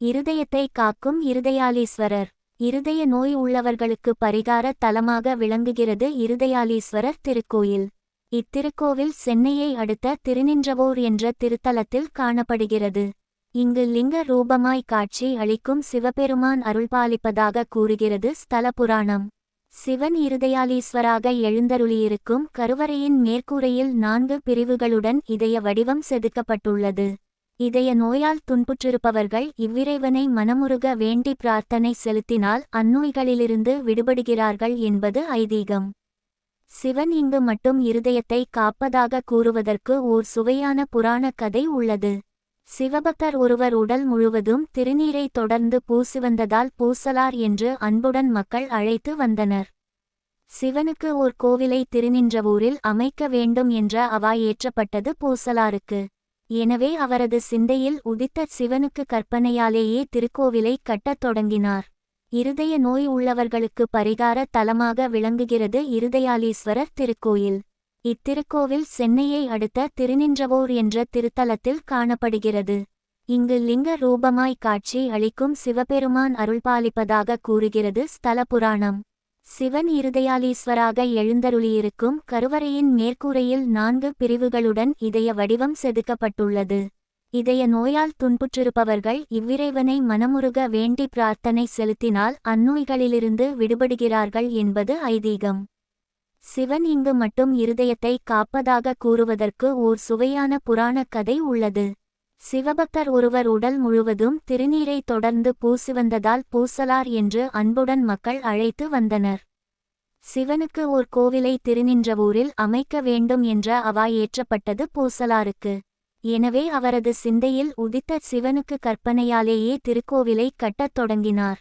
இருதயத்தை காக்கும் இருதயாலீஸ்வரர் இருதய நோய் உள்ளவர்களுக்கு பரிகார தலமாக விளங்குகிறது இருதயாலீஸ்வரர் திருக்கோயில். இத்திருக்கோவில் சென்னையை அடுத்த திருநின்றவோர் என்ற திருத்தலத்தில் காணப்படுகிறது. இங்கு லிங்க ரூபமாய் காட்சி அளிக்கும் சிவபெருமான் அருள்பாலிப்பதாக கூறுகிறது ஸ்தல புராணம். சிவன் இருதயாலீஸ்வராக எழுந்தருளியிருக்கும் கருவறையின் மேற்கூரையில் நான்கு பிரிவுகளுடன் இதய வடிவம் செதுக்கப்பட்டுள்ளது. இதய நோயால் துன்புற்றிருப்பவர்கள் இவ்விறைவனை மனமுருக வேண்டி பிரார்த்தனை செலுத்தினால் அந்நோய்களிலிருந்து விடுபடுகிறார்கள் என்பது ஐதீகம். சிவன் இங்கு மட்டும் இருதயத்தை காப்பதாக கூறுவதற்கு ஓர் சுவையான புராண கதை உள்ளது. சிவபக்தர் ஒருவர் உடல் முழுவதும் திருநீரை தொடர்ந்து பூசி வந்ததால் பூசலார் என்று அன்புடன் மக்கள் அழைத்து வந்தனர். சிவனுக்கு ஓர் கோவிலை திருநின்றவூரில் அமைக்க வேண்டும் என்ற அவா ஏற்றப்பட்டது பூசலாருக்கு. எனவே அவரது சிந்தையில் உதித்த சிவனுக்கு கற்பனையாலேயே திருக்கோவிலை கட்டத் தொடங்கினார். இருதய நோய் உள்ளவர்களுக்கு பரிகார தலமாக விளங்குகிறது இருதயாலீஸ்வரர் திருக்கோயில். இத்திருக்கோவில் சென்னையை அடுத்த திருநின்றவோர் என்ற திருத்தலத்தில் காணப்படுகிறது. இங்கு லிங்க ரூபமாய் காட்சி அளிக்கும் சிவபெருமான் அருள்பாலிப்பதாக கூறுகிறது ஸ்தல புராணம் சிவன் இருதயாலீஸ்வராக எழுந்தருளியிருக்கும் கருவறையின் மேற்கூரையில் நான்கு பிரிவுகளுடன் இதய வடிவம் செதுக்கப்பட்டுள்ளது. இதய நோயால் துன்புற்றிருப்பவர்கள் இவ்விறைவனை மனமுருக வேண்டி பிரார்த்தனை செலுத்தினால் அந்நோய்களிலிருந்து விடுபடுகிறார்கள் என்பது ஐதீகம். சிவன் இங்கு மட்டும் இருதயத்தை காப்பதாக கூறுவதற்கு ஓர் சுவையான புராணக் கதை உள்ளது. சிவபக்தர் ஒருவர் உடல் முழுவதும் திருநீரை தொடர்ந்து பூசி வந்ததால் பூசலார் என்று அன்புடன் மக்கள் அழைத்து வந்தனர். சிவனுக்கு ஓர் கோவிலை திருநின்றவூரில் அமைக்க வேண்டும் என்ற அவா ஏற்றப்பட்டது பூசலாருக்கு. எனவே அவரது சிந்தையில் உதித்த சிவனுக்கு கற்பனையாலேயே திருக்கோவிலை கட்டத் தொடங்கினார்.